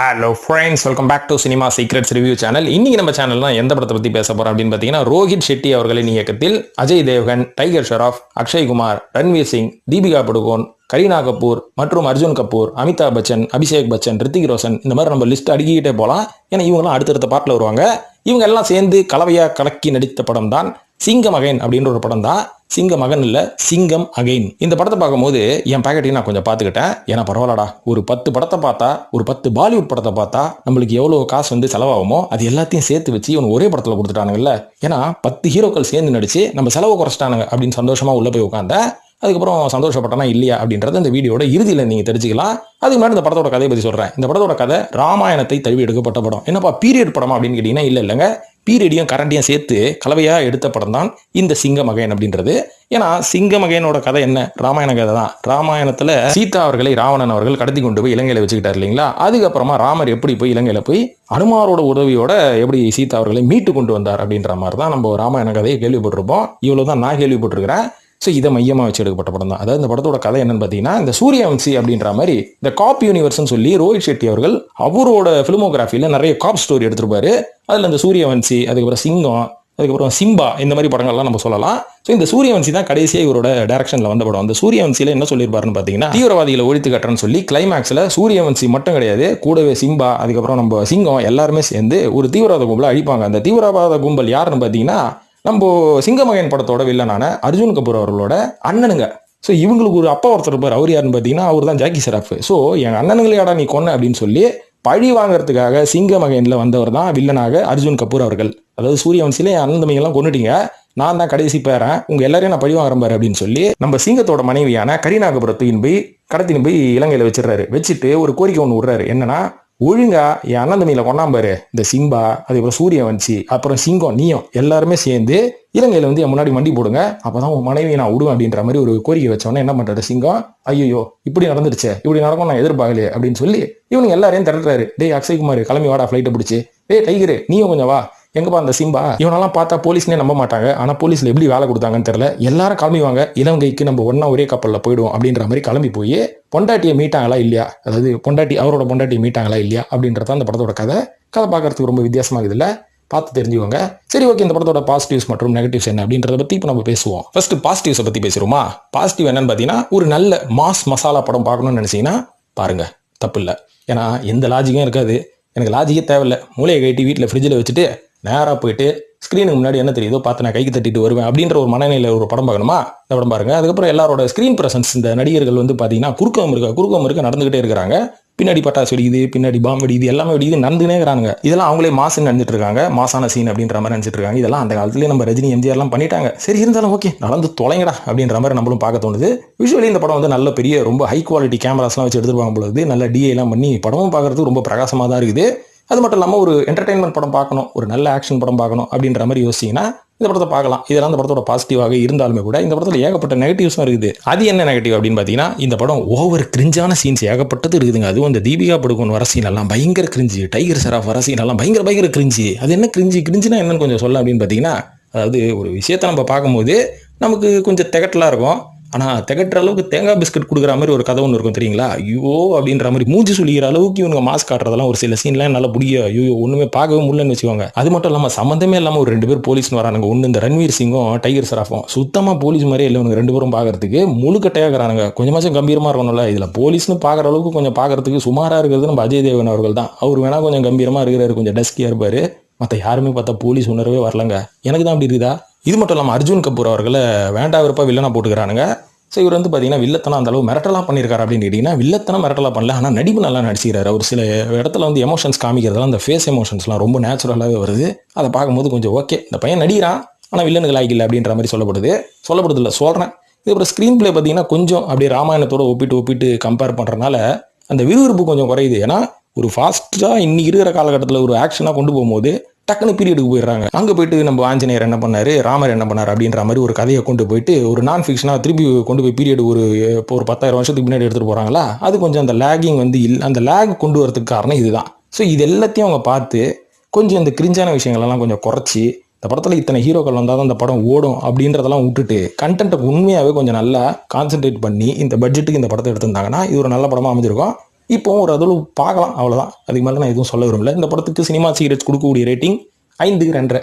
Hello friends welcome back to cinema secrets review channel இன்றைக்கி நம்ம சேனல்ல எந்த படத்தை பற்றி பேச போகிறோம் அப்படின்னு பார்த்தீங்கன்னா ரோஹித் ஷெட்டி அவர்களின் இயக்கத்தில் அஜய் தேவ்கன் டைகர் ஷெராஃப் அக்ஷய் குமார் ரன்வீர் சிங் தீபிகா படுகோன் கரீனா கபூர் மற்றும் அர்ஜுன் கபூர் அமிதாப் பச்சன் அபிஷேக் பச்சன் ரித்திக் ரோஷன் இந்த மாதிரி நம்ம லிஸ்ட் அடுக்கிக்கிட்டே போகலாம். ஏன்னா இவங்கெல்லாம் அடுத்தடுத்த பாட்டில் வருவாங்க. இவங்க எல்லாம் சேர்ந்து கலவையாக கலக்கி நடித்த படம் தான் சிங்கம் அகைன் அப்படின்ற ஒரு படம் தான் சிங்க மகன் இல்லை சிங்கம் அகைன் இந்த படத்தை பார்க்கும்போது என் பேக்கெட்டையும் நான் கொஞ்சம் பார்த்துக்கிட்டேன். ஏன்னா பரவாயில்லடா ஒரு பத்து படத்தை பார்த்தா ஒரு பத்து பாலிவுட் படத்தை பார்த்தா நம்மளுக்கு எவ்வளோ காசு வந்து செலவாகுமோ அது எல்லாத்தையும் சேர்த்து வச்சு இவன் ஒரே படத்தில் கொடுத்துட்டானுங்கல்ல. ஏன்னா பத்து ஹீரோக்கள் சேர்ந்து நடிச்சு நம்ம செலவு குறைச்சிட்டானுங்க அப்படின்னு சந்தோஷமாக உள்ளே போய் உட்காந்தேன் அதுக்கப்புறம் சந்தோஷப்பட்டனா இல்லையா அப்படின்றத இந்த வீடியோட இறுதியில் நீங்கள் தெரிஞ்சுக்கலாம். அதுக்கு முன்னாடி இந்த படத்தோட கதையை பற்றி சொல்கிறேன் இந்த படத்தோட கதை ராமாயணத்தை தழுவி எடுக்கப்பட்ட படம். என்னப்பா பீரியட் படமா அப்படின்னு கேட்டிங்கன்னா இல்லை இல்லைங்க. பீரியடையும் கரண்டையும் சேர்த்து கலவையாக எடுத்த படம் தான் இந்த சிங்க மகன் அப்படின்றது. ஏன்னா சிங்க மகனோட கதை என்ன? ராமாயண கதை தான். ராமாயணத்தில் சீதா அவர்களை ராவணன் அவர்கள் கடத்தி கொண்டு போய் இலங்கையில் வச்சுக்கிட்டார் இல்லைங்களா? அதுக்கப்புறமா ராமர் எப்படி போய் இலங்கையில் போய் அனுமாரோட உதவியோட எப்படி சீதா அவர்களை மீட்டு கொண்டு வந்தார் அப்படின்ற மாதிரி தான் நம்ம ராமாயண கதையை கேள்விப்பட்டிருப்போம். இவ்வளோ தான் நான் கேள்விப்பட்டிருக்கிறேன். ஸோ இதை மையமாக வச்சு எடுக்கப்பட்ட படம் தான். அதாவது இந்த படத்தோட கதை என்னன்னு பார்த்தீங்கன்னா இந்த சூரியவம்சி அப்படின்ற மாதிரி இந்த காப் யூனிவர்ஸ்னு சொல்லி ரோஹித் ஷெட்டி அவர்கள் அவரோட ஃபிலிமோகிராஃபியில் நிறைய காப் ஸ்டோரி எடுத்திருப்பாரு. அதில் இந்த சூரியவம்சி அதுக்கப்புறம் சிங்கம் அதுக்கப்புறம் சிம்பா இந்த மாதிரி படங்கள்லாம் நம்ம சொல்லலாம். ஸோ இந்த சூரியவன்சி தான் கடைசியாக இவரோட டேரக்ஷனில் வந்த படம். அந்த சூரியவன்சியில் என்ன சொல்லியிருப்பாருன்னு பார்த்தீங்கன்னா தீவிரவாதிகளை ஒழித்து கட்டுறன்னு சொல்லி கிளைமேக்ஸில் சூரியவன்சி மட்டும் கிடையாது கூடவே சிம்பா அதுக்கப்புறம் நம்ம சிங்கம் எல்லாருமே சேர்ந்து ஒரு தீவிரவாத கும்பலை அழிப்பாங்க. அந்த தீவிரவாத கும்பல் யாருன்னு பார்த்தீங்கன்னா நம்ம சிங்கமகன் படத்தோட வில்லனான அர்ஜுன் கபூர் அவர்களோட அண்ணனுங்க. ஸோ இவங்களுக்கு ஒரு அப்பா ஒருத்தர் இருப்பார். அவர் யாருன்னு பார்த்தீங்கன்னா அவர் தான் ஜாக்கி சராஃப் ஸோ என் அண்ணனுங்களையாடா நீ கொன்ன அப்படின்னு சொல்லி பழி வாங்குறதுக்காக சிங்கமகனில் வந்தவர் தான் வில்லனாக அர்ஜுன் கபூர் அவர்கள். அதாவது சூரியவன்சில என் அண்ணன் தம்பிங்கெல்லாம் கொண்டுட்டீங்க நான் தான் கடைசி பேரன். உங்கள் எல்லாரையும் நான் பழி வாங்குறேன் பாரு அப்படின்னு சொல்லி நம்ம சிங்கத்தோட மனைவியான கரீனா கபூரத்தையும் போய் கடத்தின்னு போய் இலங்கையில் வச்சிடறாரு. வச்சுட்டு ஒரு கோரிக்கை ஒன்று விடுறாரு. என்னன்னா ஒழுங்கா என் அண்ணன் தம்பியில கொண்டாம்பாரு இந்த சிம்பா அதுக்கப்புறம் வந்துச்சு. அப்புறம் சிங்கம் நீயும் எல்லாருமே சேர்ந்து இலங்கையில வந்து என் முன்னாடி மண்டி போடுங்க. அப்பதான் உன் மனைவியை நான் விடுவேன் அப்படின்ற மாதிரி ஒரு கோரிக்கை வச்சோன்னே என்ன பண்றாரு சிங்கம்? ஐயோ இப்படி நடந்துருச்சு இப்படி நடக்கும் நான் எதிர்பார்க்கலையே அப்படின்னு சொல்லி இவனுங்க எல்லாரையும் திரட்டுறாரு. டேய் அக்ஷய்குமார் கிளம்பி வாடா ஃபிளைட்டை பிடிச்சி. டேய் டைகரு நீயும் கொஞ்சம் வா. எங்கப்பா அந்த சிம்பா? இவனெல்லாம் பார்த்தா போலீஸ்னே நம்ப மாட்டாங்க. ஆனா போலீஸ்ல எப்படி வேலை கொடுத்தாங்கன்னு தெரியல. எல்லாரும் கிளம்பிவாங்க இலங்கைக்கு நம்ம ஒன்றா ஒரே கப்பலில் போயிடுவோம் அப்படின்ற மாதிரி கிளம்பி போய் பொண்டாட்டியை மீட்டாங்களா இல்லையா? அதாவது பொண்டாட்டி அவரோட பொண்டாட்டியை மீட்டாங்களா இல்லையா? அப்படின்றத அந்த படத்தோட கதை. கதை பார்க்கறதுக்கு ரொம்ப வித்தியாசமா இருக்குதுல்ல பார்த்து தெரிஞ்சுக்கோங்க. சரி ஓகே இந்த படத்தோட பாசிட்டிவ்ஸ் மற்றும் நெகட்டிவ்ஸ் என்ன அப்படின்றத பத்தி இப்போ நம்ம பேசுவோம். ஃபர்ஸ்ட் பாசிட்டிவ்ஸை பத்தி பேசுகிறோமா பாசிட்டிவ் என்னன்னு பார்த்தீங்கன்னா ஒரு நல்ல மாஸ் மசாலா படம் பார்க்கணும்னு நினைச்சீங்கன்னா பாருங்க தப்பு இல்லை. ஏன்னா எந்த லாஜிக்கும் இருக்காது. எனக்கு லாஜிக்கே தேவையில்ல. மூளையை கட்டி வீட்டில் ஃப்ரிட்ஜில் வச்சுட்டு நேராக போயிட்டு ஸ்க்ரீனுக்கு முன்னாடி என்ன தெரியுதோ பார்த்து நான் கைக்கு தட்டிட்டு வருவேன் அப்படின்ற ஒரு மனநிலையில் ஒரு படம் பார்க்கணுமா? இந்த படம் பாருங்க. அதுக்கப்புறம் எல்லாரோட ஸ்க்ரீன் பிரசன்ஸ் இந்த நடிகர்கள் வந்து பார்த்தீங்கன்னா குறுக்கம் இருக்க குறுக்கம் இருக்க நடந்துகிட்டே இருக்கிறாங்க. பின்னாடி பட்டாசு வெடிக்குது பின்னாடி பாம்பு வெடிக்குது எல்லாமே வெடிக்குது நடந்துனே இருக்கிறாங்க இதெல்லாம் அவங்களே மாசுன்னு நினைச்சிட்டு இருக்காங்க. மாசான சீன் அப்படின்ற மாதிரி நினைச்சிட்டு இருக்காங்க. இதெல்லாம் அந்த காலத்துலேயே நம்ம ரஜினி எம்ஜிஆர்லாம் பண்ணிட்டாங்க. சரி இருந்தாலும் ஓகே நடந்து தொலைங்கடா அப்படின்ற மாதிரி நம்மளும் பார்க்க தோணுது. விஷுவலி இந்த படம் வந்து நல்ல பெரிய ரொம்ப ஹை குவாலிட்டி கேமராஸ்லாம் வச்சு எடுத்துருப்பாங்க பொழுது நல்ல டிஏ எல்லாம் பண்ணி படமும் பார்க்கறதுக்கு ரொம்ப பிரகாசமாக தான் இருக்குது. அது மட்டும் இல்லாமல் ஒரு என்டர்டைன்மெண்ட் படம் பார்க்கணும் ஒரு நல்ல ஆக்ஷன் படம் பார்க்கணும் அப்படின்ற மாதிரி யோசிச்சிங்கன்னா இந்த படத்தை பார்க்கலாம். இதெல்லாம் இந்த படத்தோட பாசிட்டிவாக இருந்தாலுமே கூட இந்த படத்தில் ஏகப்பட்ட நெகட்டிவ்ஸும் இருக்குது. அது என்ன நெகட்டிவ் அப்படின்னு பார்த்தீங்கன்னா இந்த படம் ஓவர் கிரிஞ்சான சீன்ஸ் ஏகப்பட்டது இருக்குதுங்க. அதுவும் இந்த தீபிகா படுகோன் வர சீன் எல்லாம் பயங்கர கிரிஞ்சு டைகர் சராஃப் வர சீன் எல்லாம் பயங்கர பயங்கர கிரிஞ்சு அது என்ன கிரிஞ்சு கிரிஞ்சுனா என்னன்னு கொஞ்சம் சொல்ல அப்படின்னு பார்த்தீங்கன்னா அதாவது ஒரு விஷயத்தை நம்ம பார்க்கும்போது நமக்கு கொஞ்சம் திகட்டலாக இருக்கும். ஆனால் திகட்டுற அளவுக்கு தேங்காய் பிஸ்கட் கொடுக்குற மாதிரி ஒரு கதை ஒன்று இருக்கும் தெரியுங்களா? ஐயோ அப்படின்ற மாதிரி மூஞ்சி சுழிக்கிற அளவுக்கு இவங்க மாஸ்க் காட்டுறதெல்லாம் ஒரு சில சீன்லாம் நல்லா பிடிக்க ஐயோ ஒன்றுமே பார்க்கவே முடியலன்னு வச்சுக்கோங்க. அது மட்டும் இல்லாமல் சம்மந்தமே இல்லாமல் ஒரு ரெண்டு பேர் போலீஸ்னு வரானுங்க. ஒன்று இந்த ரன்வீர் சிங்கும் டைகர் சராஃபும். சுத்தமாக போலீஸ் மாதிரியே இல்லை இவனுங்க ரெண்டு பேரும் பார்க்கறதுக்கு. முழுக்கட்டையாகிறானுங்க கொஞ்சம் கொஞ்சமாச்சும் கம்பீரமாக இருக்கணும்ல. இதில் போலீஸ்னு பார்க்குற அளவுக்கு கொஞ்சம் பார்க்கறதுக்கு சுமாராக இருக்கிறது நம்ம அஜய் தேவன் அவர்கள் தான். அவர் வேணால் கொஞ்சம் கம்பீரமாக இருக்கிறாரு கொஞ்சம் டஸ்கியாக இருப்பார். மற்ற யாருமே பார்த்தா போலீஸ் உணர்வே வரலங்க. எனக்கு தான் அப்படி இருக்குதா? இது மட்டும் இல்லாமல் அர்ஜுன் கபூர் அவர்களை வேண்டா விருப்பா வில்லனாக போட்டுக்கிறானுங்க. ஸோ இவர் வந்து பார்த்தீங்கன்னா வில்லத்தனம் அந்த அளவு மிரட்டலாம் பண்ணியிருக்காரு அப்படின்னு கேட்டிங்கன்னா வில்லத்தனம் மிரட்டலாக பண்ணல. ஆனால் நடிப்பு நல்லா நடிச்சிக்கிறாரு. அவர் சில இடத்துல வந்து எமோஷன்ஸ் காமிக்கிறதுலாம் அந்த ஃபேஸ் எமோஷன்ஸ்லாம் ரொம்ப நேச்சுரலாகவே வருது. அதை பார்க்கும்போது கொஞ்சம் ஓகே இந்த பையன் நடிகிறான் ஆனால் வில்லனுக்கு லாய்க்கில்லை அப்படின்ற மாதிரி சொல்லப்படுது. சொல்லப்படுது இல்லை சொல்கிறேன் இதுக்கப்புறம் ஸ்க்ரீன் பிளே பார்த்தீங்கன்னா கொஞ்சம் அப்படியே ராமாயணத்தோட ஒப்பிட்டு ஒப்பிட்டு கம்பேர் பண்ணுறனால அந்த விறுவிறுப்பு கொஞ்சம் குறையுது. ஏன்னா ஒரு ஃபாஸ்ட்டாக இன்னைக்கு இருக்கிற காலகட்டத்தில் ஒரு ஆக்ஷனாக கொண்டு போகும்போது டக்குனு பீரியடுக்கு போயிடுறாங்க. அங்கே போயிட்டு நம்ம ஆஞ்சநேயர் என்ன பண்ணாரு? ராமர் என்ன பண்ணார்? அப்படின்ற மாதிரி ஒரு கதையை கொண்டு போயிட்டு ஒரு நான் ஃபிக்ஷனாக திருப்பி கொண்டு போய் பீரியட் ஒரு இப்போ ஒரு பத்தாயிரம் வருஷத்துக்கு முன்னாடி எடுத்துகிட்டு போகிறாங்களா அது கொஞ்சம் அந்த லேகிங் வந்து இல்லை அந்த லேக் கொண்டு வரதுக்கு காரணம் இதுதான். ஸோ இது எல்லாத்தையும் அவங்க பார்த்து கொஞ்சம் இந்த கிரிஞ்சான விஷயங்களெல்லாம் கொஞ்சம் குறைச்சி இந்த படத்தில் இத்தனை ஹீரோக்கள் வந்தால் தான் இந்த படம் ஓடும் அப்படின்றதெல்லாம் விட்டுட்டு கண்டென்ட்டை உண்மையாகவே கொஞ்சம் நல்லா கான்சென்ட்ரேட் பண்ணி இந்த பட்ஜெட்டுக்கு இந்த படத்தை எடுத்திருந்தாங்கன்னா இது ஒரு நல்ல படமாக அமைஞ்சிருக்கும். இப்போவும் ஒரு அதில் பார்க்கலாம் அவ்வளோதான் அதுக்கு மேலே நான் எதுவும் சொல்ல விரும்பல. இந்த படத்துக்கு சினிமா சீக்ரெட்ஸ் கொடுக்கக்கூடிய ரேட்டிங் ஐந்து ரெண்டரை.